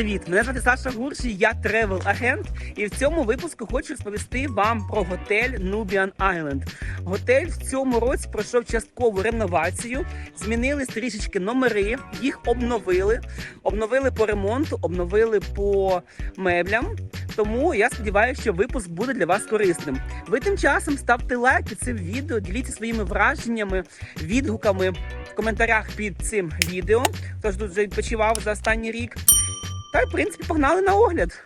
Привіт! Мене звати Саша Гурш, я тревел-агент. І в цьому випуску хочу розповісти вам про готель Nubian Island. Готель в цьому році пройшов часткову реновацію, змінились трішечки номери, їх обновили, обновили по ремонту, обновили по меблям. Тому я сподіваюся, що випуск буде для вас корисним. Ви тим часом ставте лайк під цим відео, діліться своїми враженнями, відгуками в коментарях під цим відео. Хто ж тут вже відпочивав за останній рік. Та й, в принципі, погнали на огляд.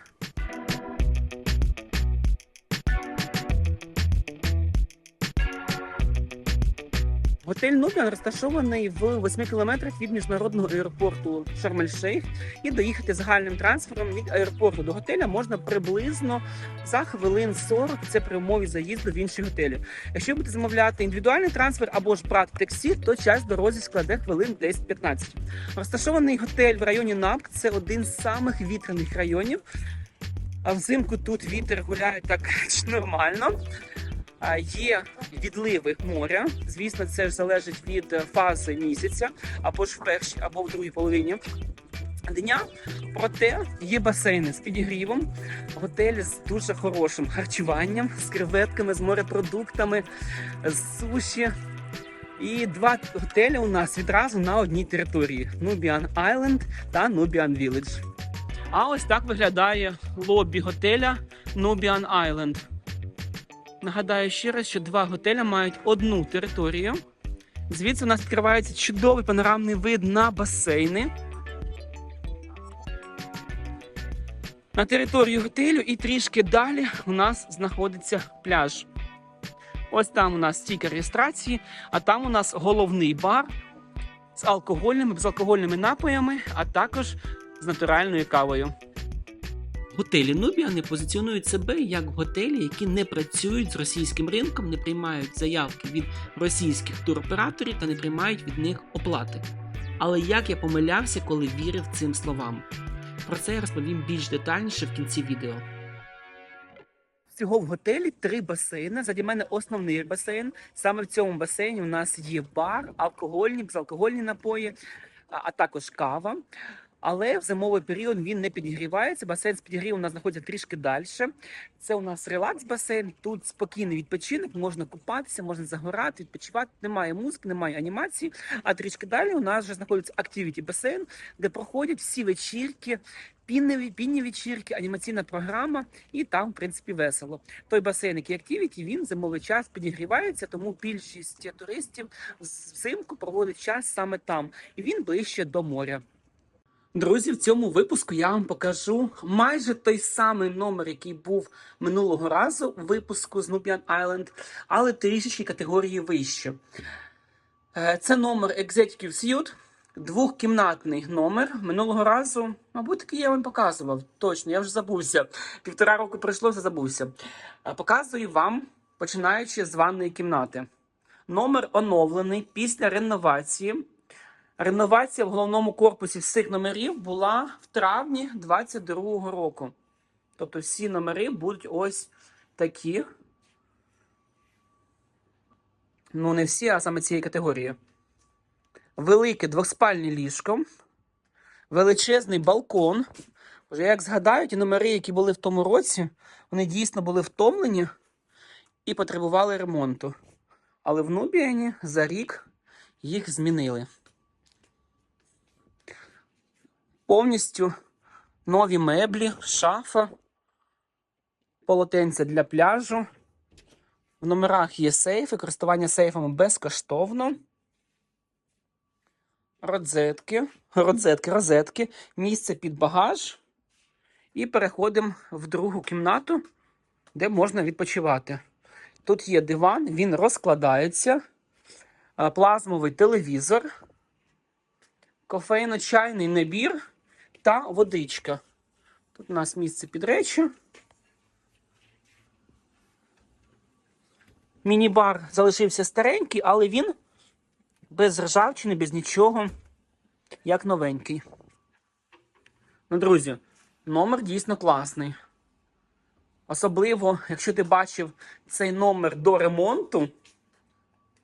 Готель Нубіан розташований в 8 кілометрах від міжнародного аеропорту Шарм-ель-Шейх. І доїхати загальним трансфером від аеропорту до готеля можна приблизно за хвилин 40. Це при умові заїзду в інші готелі. Якщо будете замовляти індивідуальний трансфер або ж брати таксі, то час дорозі складе хвилин 10-15. Розташований готель в районі Напк це один з самих вітряних районів. А взимку тут вітер гуляє так нормально. Є відливи моря. Звісно, це ж залежить від е, фази місяця, або ж в першій, або в другій половині дня. Проте є басейни з підігрівом, готель з дуже хорошим харчуванням, з креветками, з морепродуктами, з суші. І два готелі у нас відразу на одній території: Nubian Island та Nubian Village. А ось так виглядає лобі готеля Nubian Island. Нагадаю ще раз, що два готеля мають одну територію. Звідси у нас відкривається чудовий панорамний вид на басейни. На територію готелю і трішки далі у нас знаходиться пляж. Ось там у нас стійка реєстрації, а там у нас головний бар з алкогольними, безалкогольними напоями, а також з натуральною кавою. Готелі Нубіани позиціонують себе як готелі, які не працюють з російським ринком, не приймають заявки від російських туроператорів та не приймають від них оплати. Але як я помилявся, коли вірив цим словам? Про це я розповім більш детальніше в кінці відео. Всього в готелі три басейни. Заді мене основний басейн. Саме в цьому басейні у нас є бар, алкогольні, безалкогольні напої, а також кава. Але в зимовий період він не підігрівається. Басейн з підігрівом у нас знаходиться трішки далі. Це у нас релакс-басейн. Тут спокійний відпочинок, можна купатися, можна загорати, відпочивати. Немає музики, немає анімації. А трішки далі у нас вже знаходиться активіті басейн, де проходять всі вечірки. Пінні, пінні вечірки, анімаційна програма, і там, в принципі, весело. Той басейн, який активіті, він зимовий час підігрівається, тому більшість туристів взимку проводить час саме там, і він ближче до моря. Друзі, в цьому випуску я вам покажу майже той самий номер, який був минулого разу у випуску з Nubian Island, але трішечки категорії вище. Е, Це номер Executive Suite, двохкімнатний номер. Минулого разу, мабуть, такий я вам показував. Точно, я вже забувся. Півтора року пройшло, вже забувся. Е, Показую вам, починаючи з ванної кімнати. Номер оновлений після реновації. Реновація в головному корпусі всіх номерів була в травні 22-го року. Тобто всі номери будуть ось такі. Ну, не всі, а саме цієї категорії. Велике двохспальне ліжко, величезний балкон. Вже як згадаю, ті номери, які були в тому році, вони дійсно були втомлені і потребували ремонту. Але в Нубіані за рік їх змінили. Повністю нові меблі, шафа, полотенця для пляжу. В номерах є сейфи, користування сейфами безкоштовно. Розетки, розетки, розетки, місце під багаж. І переходимо в другу кімнату, де можна відпочивати. Тут є диван, він розкладається, плазмовий телевізор, кофейно-чайний набір та водичка. Тут у нас місце під речі. Міні-бар залишився старенький, але він без ржавчини, без нічого, як новенький. Ну, друзі, номер дійсно класний. Особливо, якщо ти бачив цей номер до ремонту,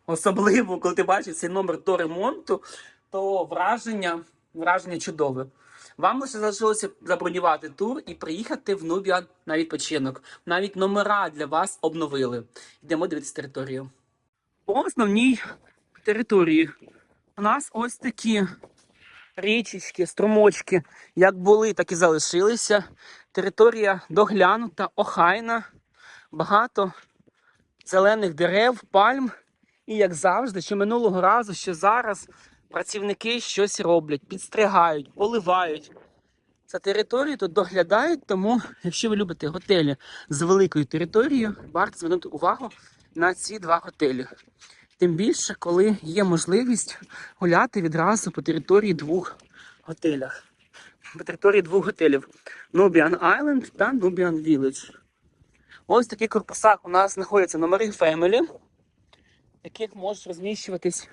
особливо, коли ти бачив цей номер до ремонту, то враження, враження чудове. Вам лише залишилося забронювати тур і приїхати в Нубіан на відпочинок. Навіть номера для вас обновили. Йдемо дивитися територію. По основній території у нас ось такі річечки, струмочки, як були, так і залишилися. Територія доглянута, охайна, багато зелених дерев, пальм. І як завжди, що минулого разу, що зараз працівники щось роблять, підстригають, поливають. За територію тут доглядають, тому якщо ви любите готелі з великою територією, варто звернути увагу на ці два готелі. Тим більше, коли є можливість гуляти відразу по території двох готелях. По території двох готелів Nubian Island та Nubian Village. Ось в таких корпусах у нас знаходяться номери Family, в яких можуть розміщуватись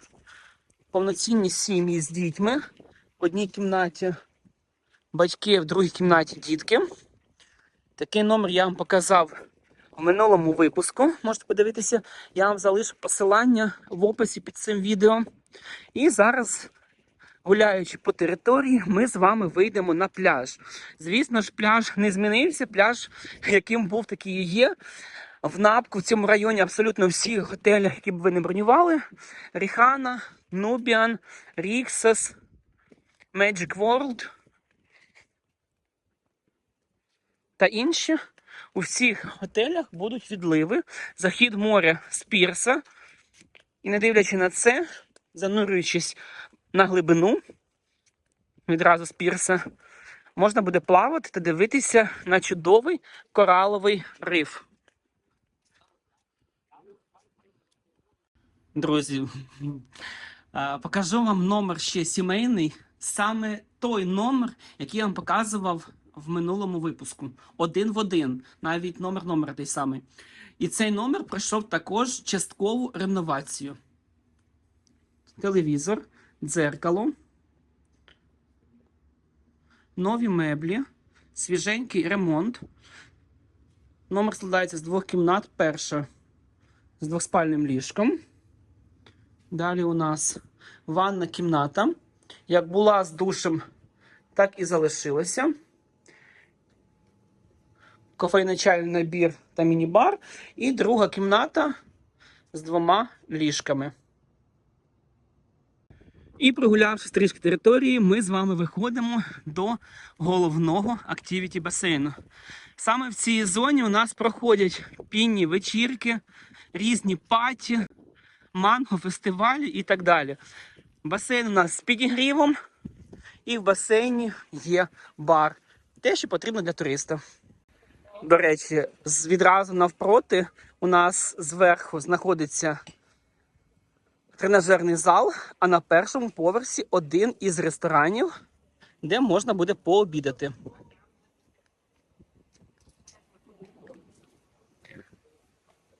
повноцінні сім'ї з дітьми. В одній кімнаті батьки, в другій кімнаті дітки. Такий номер я вам показав у минулому випуску. Можете подивитися, я вам залишу посилання в описі під цим відео. І зараз, гуляючи по території, ми з вами вийдемо на пляж. Звісно ж, пляж не змінився. Пляж, яким був, такий і є. В напку в цьому районі абсолютно всі готелі, які б ви не бронювали: Ріхана, Нубіан, Ріксас, Magic World та інші. У всіх готелях будуть відливи, захід моря з пірса. І не дивлячи на це, занурюючись на глибину відразу з пірса, можна буде плавати та дивитися на чудовий кораловий риф. Друзі, покажу вам номер ще сімейний. Саме той номер, який я вам показував в минулому випуску. Один в один, навіть номер номера той самий. І цей номер пройшов також часткову реновацію. Телевізор, дзеркало, нові меблі, свіженький ремонт. Номер складається з двох кімнат. Перша з двоспальним ліжком. Далі у нас ванна кімната. Як була з душем, так і залишилася. Кофейно-чайний набір та міні-бар. І друга кімната з двома ліжками. І прогулявшись трішки території, ми з вами виходимо до головного активіті басейну. Саме в цій зоні у нас проходять пінні вечірки, різні паті, манго, фестивалі і так далі. Басейн у нас з підігрівом, і в басейні є бар. Те, що потрібно для туриста. До речі, відразу навпроти у нас зверху знаходиться тренажерний зал, а на першому поверсі один із ресторанів, де можна буде пообідати.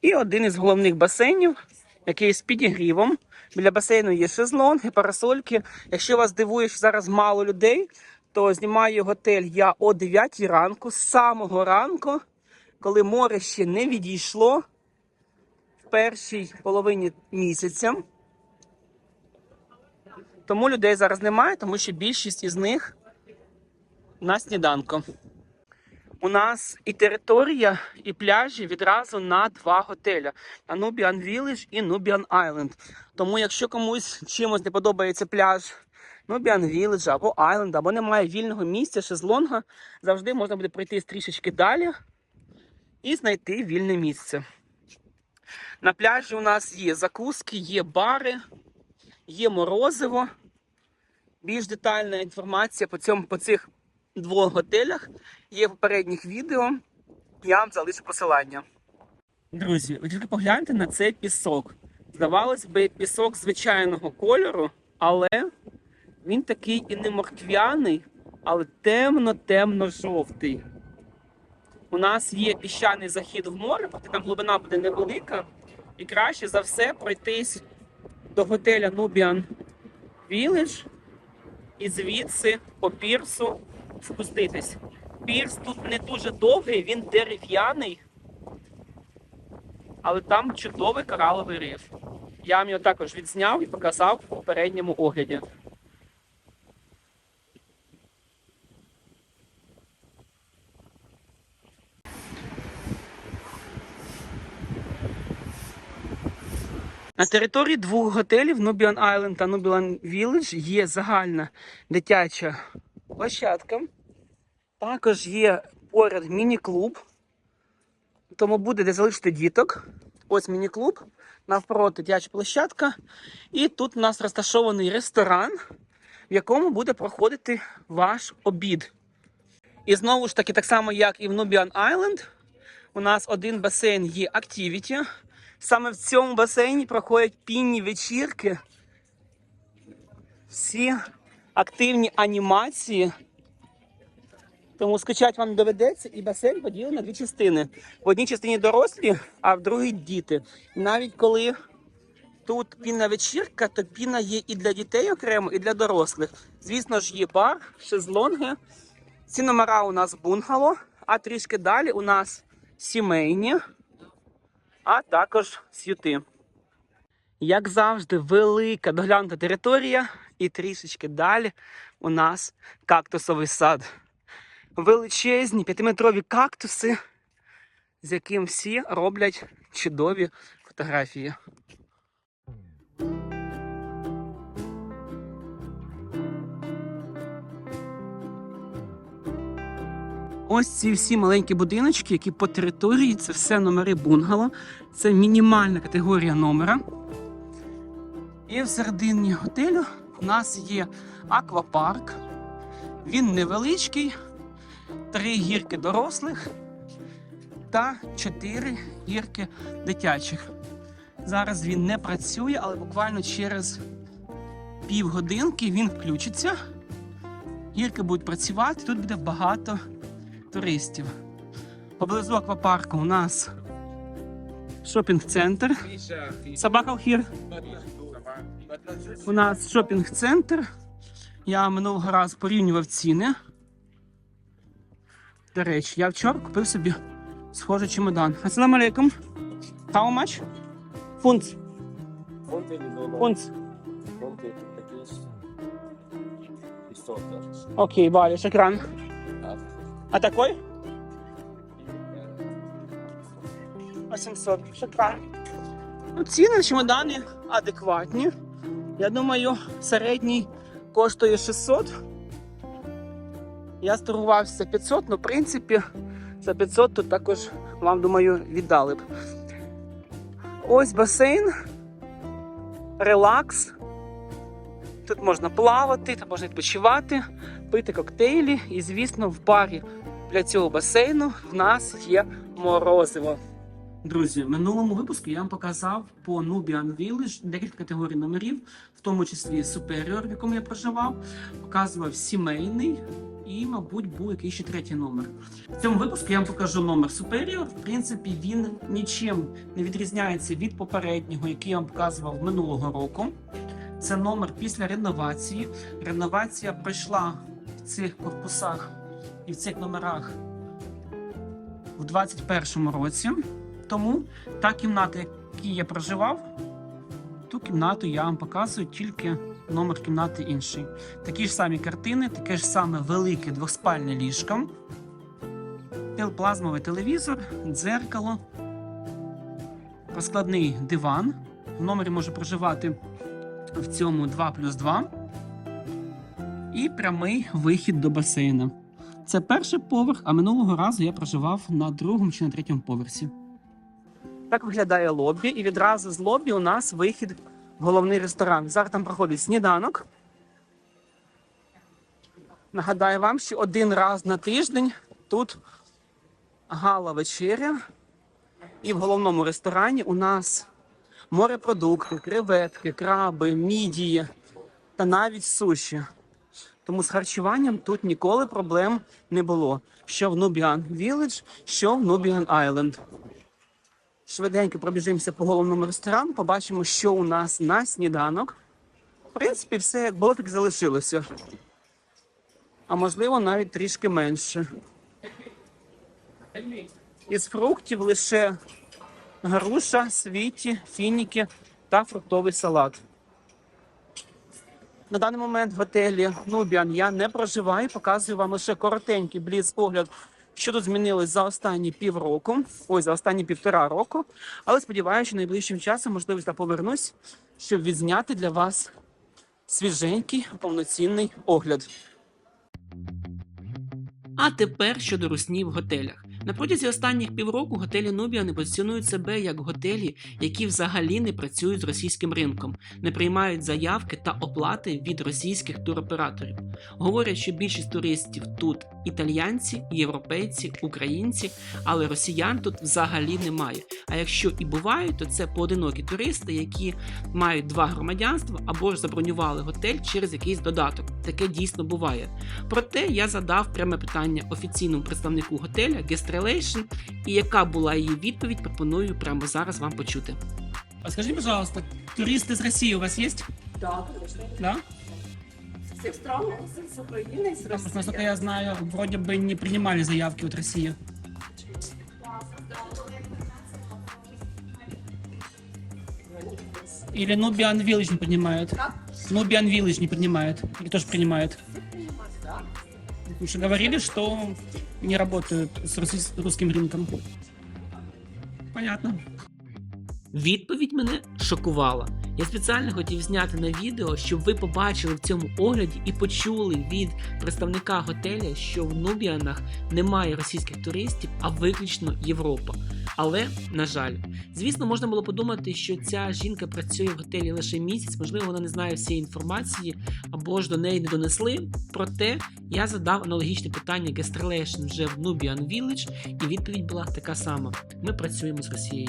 І один із головних басейнів, який з підігрівом. Біля басейну є шезлонги, парасольки. Якщо вас дивує, що зараз мало людей, то знімаю готель я о 9 ранку, з самого ранку, коли море ще не відійшло в першій половині місяця. Тому людей зараз немає, тому що більшість із них на сніданку. У нас і територія, і пляжі відразу на два готеля: на Nubian Village і Nubian Island. Тому, якщо комусь чимось не подобається пляж Nubian Village або Island, або немає вільного місця, шезлонга, завжди можна буде пройти трішечки далі і знайти вільне місце. На пляжі у нас є закуски, є бари, є морозиво. Більш детальна інформація по, цьому, по цих двох готелях є в попередніх відео. Я вам залишу посилання. Друзі, ви тільки погляньте на цей пісок. Здавалось би, пісок звичайного кольору, але він такий і не морквяний, але темно-темно-жовтий. У нас є піщаний захід в море, проте там глибина буде невелика. І краще за все пройтись до готеля Nubian Village і звідси по пірсу спуститись. Пірс тут не дуже довгий, він дерев'яний, але там чудовий кораловий риф. Я вам його також відзняв і показав в попередньому огляді. На території двох готелів Nubian Island та Nubian Village є загальна дитяча площадка. Також є поряд міні-клуб, тому буде де залишити діток. Ось міні-клуб, навпроти дитяча площадка. І тут у нас розташований ресторан, в якому буде проходити ваш обід. І знову ж таки, так само, як і в Nubian Island, у нас один басейн є Activity. Саме в цьому басейні проходять пінні вечірки. Всі активні анімації. Тому скачати вам доведеться, і басейн поділений на дві частини. В одній частині дорослі, а в другій діти. Навіть коли тут пінна вечірка, то піна є і для дітей окремо, і для дорослих. Звісно ж, є бар, шезлонги. Ці номера у нас бунгало, а трішки далі у нас сімейні, а також сюти. Як завжди, велика доглянута територія, і трішечки далі у нас кактусовий сад. Величезні п'ятиметрові кактуси, з яким всі роблять чудові фотографії. Ось ці всі маленькі будиночки, які по території, це все номери бунгало. Це мінімальна категорія номера. І в середині готелю у нас є аквапарк. Він невеличкий, три гірки дорослих та чотири гірки дитячих. Зараз він не працює, але буквально через півгодинки він включиться. Гірки будуть працювати, тут буде багато туристів. Поблизу аквапарку у нас шопінг-центр. Собака here. У нас шопінг-центр. Я минулого разу порівнював ціни. До речі, я вчора купив собі схожий чемодан. Ассаламу алейкум. How much? Фунт. Фунт. Окей, валі, шакран. А такой? 800. Шакран. Ну, ціни чемодани адекватні. Я думаю, середній коштує 600. Я сторгувався 500, але в принципі за 500 тут також вам, думаю, віддали б. Ось басейн. Релакс. Тут можна плавати, тут можна відпочивати, пити коктейлі. І, звісно, в барі для цього басейну в нас є морозиво. Друзі, в минулому випуску я вам показав по Nubian Village декілька категорій номерів, в тому числі Superior, в якому я проживав, показував сімейний і, мабуть, був якийсь ще третій номер. В цьому випуску я вам покажу номер Superior. В принципі, він нічим не відрізняється від попереднього, який я вам показував минулого року. Це номер після реновації. Реновація пройшла в цих корпусах і в цих номерах в 2021 році. Тому та кімната, в якій я проживав, ту кімнату я вам показую, тільки номер кімнати інший. Такі ж самі картини, таке ж саме велике двоспальне ліжко, плазмовий телевізор, дзеркало, розкладний диван. В номері може проживати в цьому 2 плюс 2. І прямий вихід до басейну. Це перший поверх, а минулого разу я проживав на другому чи на третьому поверсі. Так виглядає лобі, і відразу з лобі у нас вихід в головний ресторан. Зараз там проходить сніданок. Нагадаю вам, що один раз на тиждень тут гала вечеря. І в головному ресторані у нас морепродукти, креветки, краби, мідії та навіть суші. Тому з харчуванням тут ніколи проблем не було. Що в Nubian Village, що в Nubian Island. Швиденько пробіжимося по головному ресторану, побачимо, що у нас на сніданок. В принципі, все як було, так залишилося. А можливо, навіть трішки менше. Із фруктів лише груша, світі, фініки та фруктовий салат. На даний момент в готелі Nubian я не проживаю, показую вам лише коротенький бліц огляд, що тут змінилось за останні півроку, ой, за останні півтора року. Але сподіваюся, що найближчим часом, можливо, я повернусь, щоб відзняти для вас свіженький повноцінний огляд. А тепер щодо русні в готелях. На протязі останніх півроку готелі Нубія не позиціонують себе як готелі, які взагалі не працюють з російським ринком, не приймають заявки та оплати від російських туроператорів. Говорять, що більшість туристів тут італійці, європейці, українці, але росіян тут взагалі немає. А якщо і бувають, то це поодинокі туристи, які мають два громадянства або ж забронювали готель через якийсь додаток. Таке дійсно буває. Проте я задав пряме питання офіційному представнику готеля Guest Relation, і яка була її відповідь, пропоную прямо зараз вам почути. А скажіть, пожалуйста, туристи з Росії у вас є? Да, конечно. Да? Стран, с Украины, с Просто, насколько я знаю, вроде бы не принимали заявки от России. Или Nubian Village не принимают? Как? Nubian Village не принимает. Или тоже принимает? Да. Потому что говорили, что не работают с русс- русским рынком. Понятно. Відповідь мене шокувала. Я спеціально хотів зняти на відео, щоб ви побачили в цьому огляді і почули від представника готеля, що в Нубіанах немає російських туристів, а виключно Європа. Але на жаль, звісно, можна було подумати, що ця жінка працює в готелі лише місяць, можливо, вона не знає всієї інформації або ж до неї не донесли. Проте я задав аналогічне питання Гестрелейшн вже в Nubian Village, і відповідь була така сама: ми працюємо з Росією.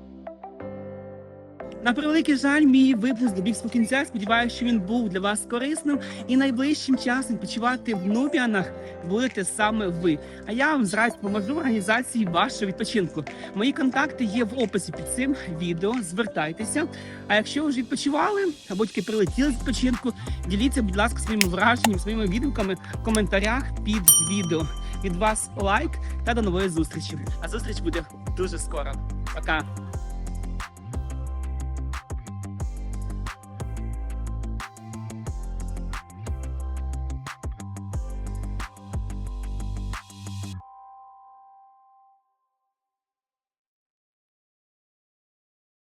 На превеликий жаль, мій випуск добіг свого кінця. Сподіваюся, що він був для вас корисним. І найближчим часом почувати в Нубіанах будете саме ви. А я вам зразу поможу організації вашого відпочинку. Мої контакти є в описі під цим відео. Звертайтеся. А якщо ви вже відпочивали або тільки прилетіли з відпочинку, діліться, будь ласка, своїми враженнями, своїми відгуками в коментарях під відео. Від вас лайк та до нової зустрічі. А зустріч буде дуже скоро. Пока.